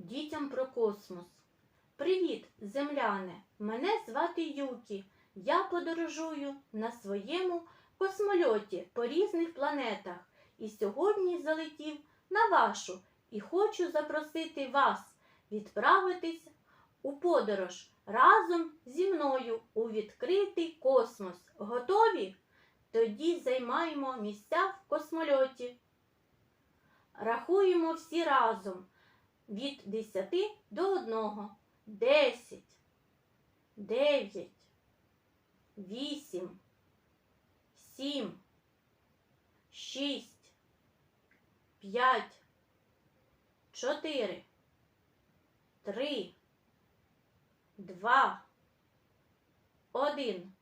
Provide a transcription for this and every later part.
дітям про космос. Привіт, земляне! Мене звати Юкі. Я подорожую на своєму космольоті по різних планетах і сьогодні залетів на вашу і хочу запросити вас відправитись у подорож разом зі мною у відкритий космос. Готові? Тоді займаємо місця в космольоті. Рахуємо всі разом від 10 до 1. 10, 9, 8, 7, 6, 5, 4, 3, 2, 1.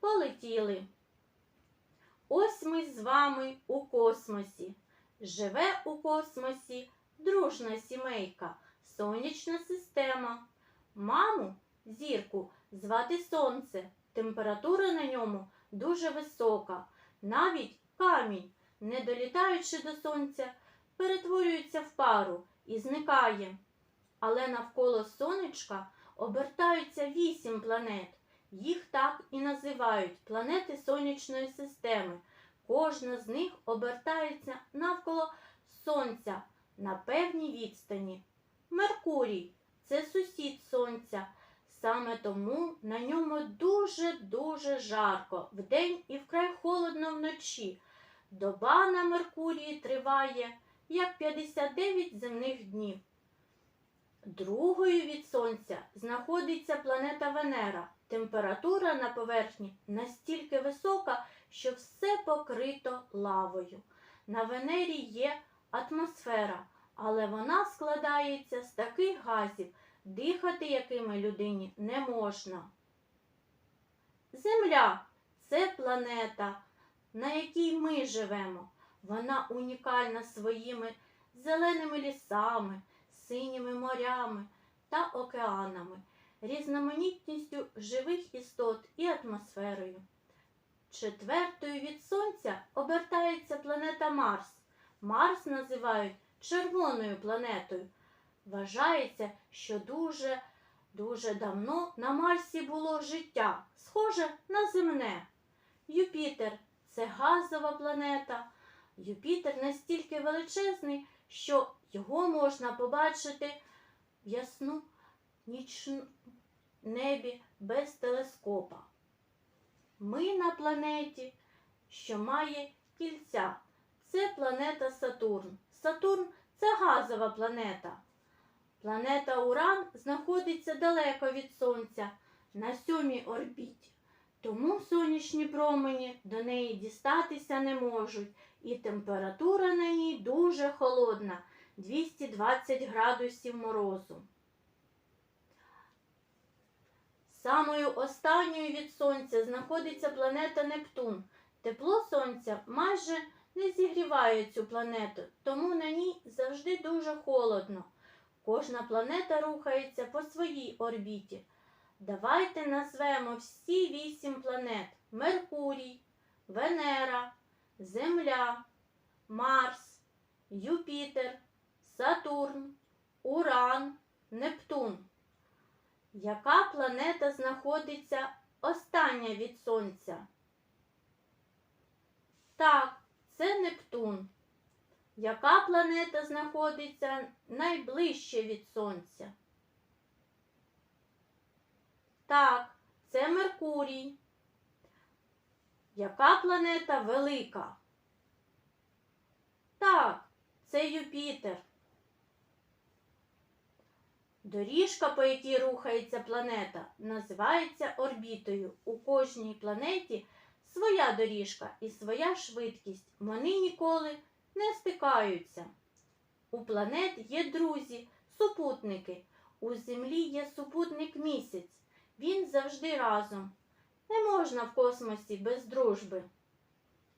Полетіли. Ось ми з вами у космосі. Живе у космосі дружна сімейка, сонячна система. Маму, зірку, звати Сонце. Температура на ньому дуже висока. Навіть камінь, не долітаючи до сонця, перетворюється в пару і зникає. Але навколо сонечка обертаються вісім планет. Їх так і називають планети сонячної системи. Кожна з них обертається навколо Сонця на певній відстані. Меркурій це сусід Сонця. Саме тому на ньому дуже-дуже жарко вдень і вкрай холодно вночі. Доба на Меркурії триває як 59 земних днів. Другою від Сонця знаходиться планета Венера. Температура на поверхні настільки висока, що все покрито лавою. На Венері є атмосфера, але вона складається з таких газів, дихати якими людині не можна. Земля це планета, на якій ми живемо. Вона унікальна своїми зеленими лісами, синіми морями та океанами, різноманітністю живих істот і атмосферою. Четвертою від Сонця обертається планета Марс. Марс називають червоною планетою. Вважається, що дуже дуже давно на Марсі було життя, схоже на земне. Юпітер це газова планета. Юпітер настільки величезний, що його можна побачити в ясну нічну небі без телескопа. Ми на планеті, що має кільця. Це планета Сатурн. Сатурн це газова планета. Планета Уран знаходиться далеко від Сонця на сьомій орбіті. Тому сонячні промені до неї дістатися не можуть, і температура на ній дуже холодна 220 градусів морозу. Самою останньою від Сонця знаходиться планета Нептун. Тепло Сонця майже не зігріває цю планету, тому на ній завжди дуже холодно. Кожна планета рухається по своїй орбіті. Давайте назвемо всі вісім планет: Меркурій, Венера, Земля, Марс, Юпітер, Сатурн, Уран, Нептун. Яка планета знаходиться остання від Сонця? Так, це Нептун. Яка планета знаходиться найближче від Сонця? Так, це Меркурій. Яка планета велика? Так, це Юпітер. Доріжка, по якій рухається планета, називається орбітою. У кожній планеті своя доріжка і своя швидкість. Вони ніколи не стикаються. У планет є друзі, супутники. У Землі є супутник місяць. Він завжди разом. Не можна в космосі без дружби.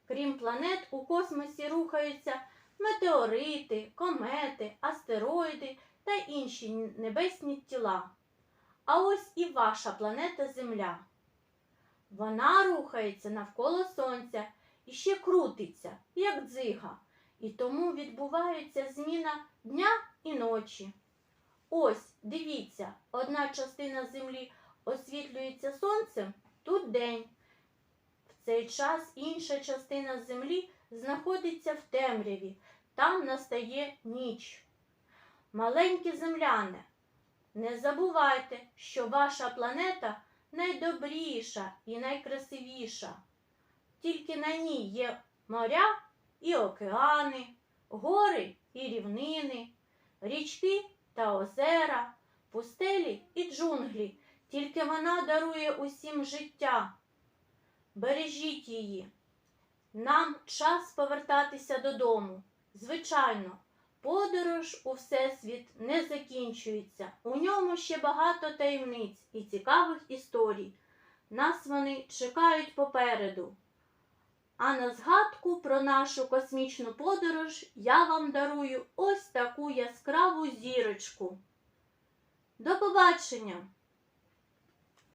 Крім планет, у космосі рухаються метеорити, комети, астероїди та інші небесні тіла. А ось і ваша планета Земля. Вона рухається навколо Сонця і ще крутиться, як дзига, і тому відбувається зміна дня і ночі. Ось, дивіться, одна частина землі освітлюється сонцем, тут день. В цей час інша частина землі знаходиться в темряві, там настає ніч. Маленькі земляни, не забувайте, що ваша планета найдобріша і найкрасивіша. Тільки на ній є моря і океани, гори і рівнини, річки та озера, пустелі і джунглі. Тільки вона дарує усім життя. Бережіть її. Нам час повертатися додому. Звичайно, подорож у Всесвіт не закінчується. У ньому ще багато таємниць і цікавих історій. Нас вони чекають попереду. А на згадку про нашу космічну подорож я вам дарую ось таку яскраву зірочку. До побачення!